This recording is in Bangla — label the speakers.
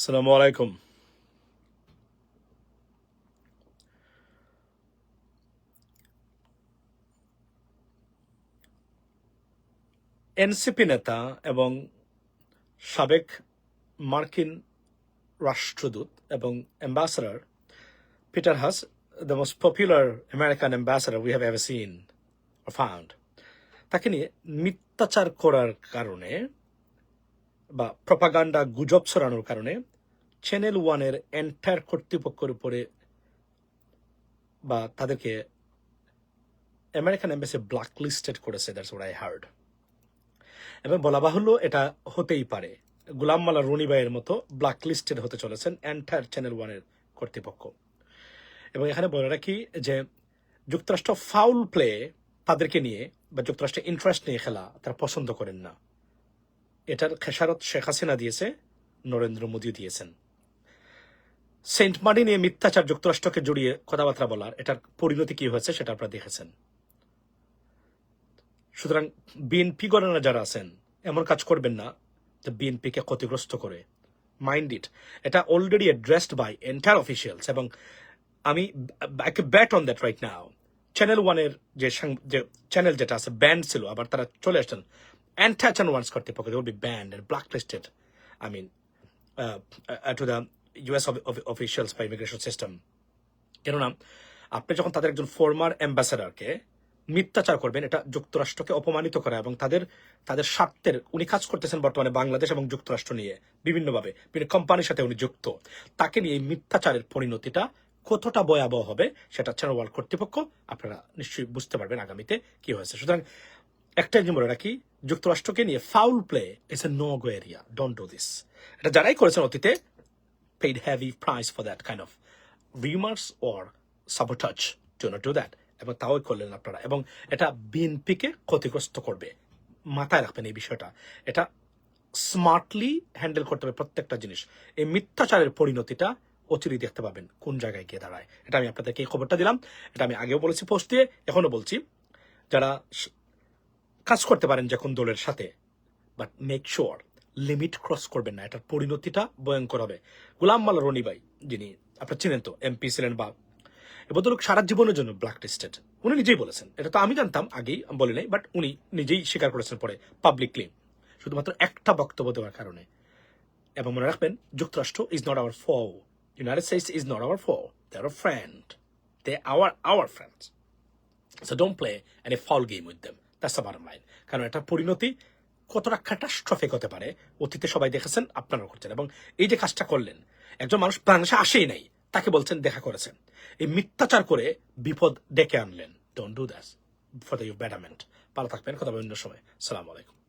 Speaker 1: আসসালামু আলাইকুম। এনসিপি নেতা এবং সাবেক মার্কিন রাষ্ট্রদূত এবং ambassador Peter Haas the most popular American ambassador we have ever seen found তাকে নিয়ে মিথ্যাচার করার কারণে বা প্রপাগান্ডা গুজব ছড়ানোর কারণে চ্যানেল ওয়ানের এন্টায়ার কর্তৃপক্ষের উপরে বা তাদেরকে আমেরিকান এম্বাসি ব্ল্যাক লিস্টেড করেছে দ্যাটস ওয়াট আই হার্ড এবং বলা বাহুল্য এটা হতেই পারে। গুলাম মালা রনি ভাইয়ের মতো ব্ল্যাক লিস্টেড হতে চলেছেন এন্টায়ার চ্যানেল ওয়ানের কর্তৃপক্ষ। এবং এখানে বলে রাখি যে যুক্তরাষ্ট্র ফাউল প্লে তাদেরকে নিয়ে বা যুক্তরাষ্ট্রের ইন্টারেস্ট নিয়ে খেলা তারা পছন্দ করেন না। এটার খেসারত শেখ হাসিনা দিয়েছে, নরেন্দ্র মোদী দিয়েছেন। সেন্ট মার্টিন নিয়ে মিথ্যাচার যুক্তরাষ্ট্রকে জড়িয়ে কথাবার্তা বলার এটার পরিণতি কি হয়েছে সেটা আপনারা দেখেছেন। সুতরাং বিএনপি গণনা যারা আছেন এমন কাজ করবেন না যে বিএনপিকে ক্ষতিগ্রস্ত করে। Mind it. এটা already addressed by entire officials এবং আমি I bet on that right now channel ওয়ানের যে যে চ্যানেল যেটা আছে ব্যান্ড ছিল আবার তারা চলে আসছেন। এন্টায়ার চ্যানেল ওয়ান্স কর্তৃপক্ষ will be banned and blacklisted I mean uh, uh, to of, officials by immigration system. কেননা আপনি যখন তাদের একজন ফর্মার অ্যাম্বাসাডারকে মিথ্যাচার করবেন এটা যুক্তরাষ্ট্রকে অপমানিত করা এবং তাদের তাদের স্বার্থের উনি কাজ করতেছেন বর্তমানে বাংলাদেশ এবং যুক্তরাষ্ট্র নিয়ে বিভিন্নভাবে। বিভিন্ন কোম্পানির সাথে উনি যুক্ত। তাকে নিয়ে এই মিথ্যাচারের পরিণতিটা কতটা ভয়াবহ হবে সেটা চ্যানেল ওয়ার্ল্ড কর্তৃপক্ষ আপনারা নিশ্চয়ই বুঝতে পারবেন আগামীতে কি হয়েছে। সুতরাং একটা জিনিস বলে রাখি যুক্তরাষ্ট্রকে নিয়ে foul play is a no go area don't do this এটা যারাই করেছেন অতীতে paid heavy price for that kind of rumors or sabotage. Do not do that. এবং তাও করলেন আপনারা। এবং এটা বিএনপিকে ক্ষতিগ্রস্ত করবে। মাথায় রাখবেন এই বিষয়টা। এটা স্মার্টলি হ্যান্ডেল করতে হবে প্রত্যেকটা জিনিস। এই মিথ্যাচারের পরিণতিটা অচিরেই দেখতে পাবেন কোন জায়গায় গিয়ে দাঁড়ায়। এটা আমি আপনাদেরকে এই খবরটা দিলাম। এটা আমি আগেও বলেছি পোস্ট দিয়ে এখনও বলছি। যারা কাজ করতে পারেন যে কোন দলের সাথে but make sure limit cross করবেন না, এটার পরিণতিটা ভয়ঙ্কর হবে। গুলাম মাল্লা রনি ভাই, যিনি আপনার চিনেন তো এমপি ছিলেন বা ভদ্রলোক সারা জীবনের জন্য ব্ল্যাক টেস্টেড উনি নিজেই বলেছেন, এটা তো আমি জানতাম, আগেই বলি নাই বাট উনি নিজেই স্বীকার করেছেন পরে পাবলিকলি শুধুমাত্র একটা বক্তব্য দেওয়ার কারণে। এবং মনে রাখবেন, যুক্তরাষ্ট্র is not our foe United States is not our foe they are friend they our our friends so don't play an a foul game with them that's the line কারণ এটা পরিণতি কতটা ক্যাটাস্ট্রফিক হতে পারে, অতীতে সবাই দেখেছেন, আপনারাও করছেন। এবং এই যে কাজটা করলেন, একজন মানুষ বাংলাদেশে আসেই নাই, তাকে বলছেন, দেখা করেছেন। এই মিথ্যাচার করে বিপদ ডেকে আনলেন। Don't do this for the you betterment ভালো থাকবেন, কথা অন্য সময়। সালাম আলাইকুম।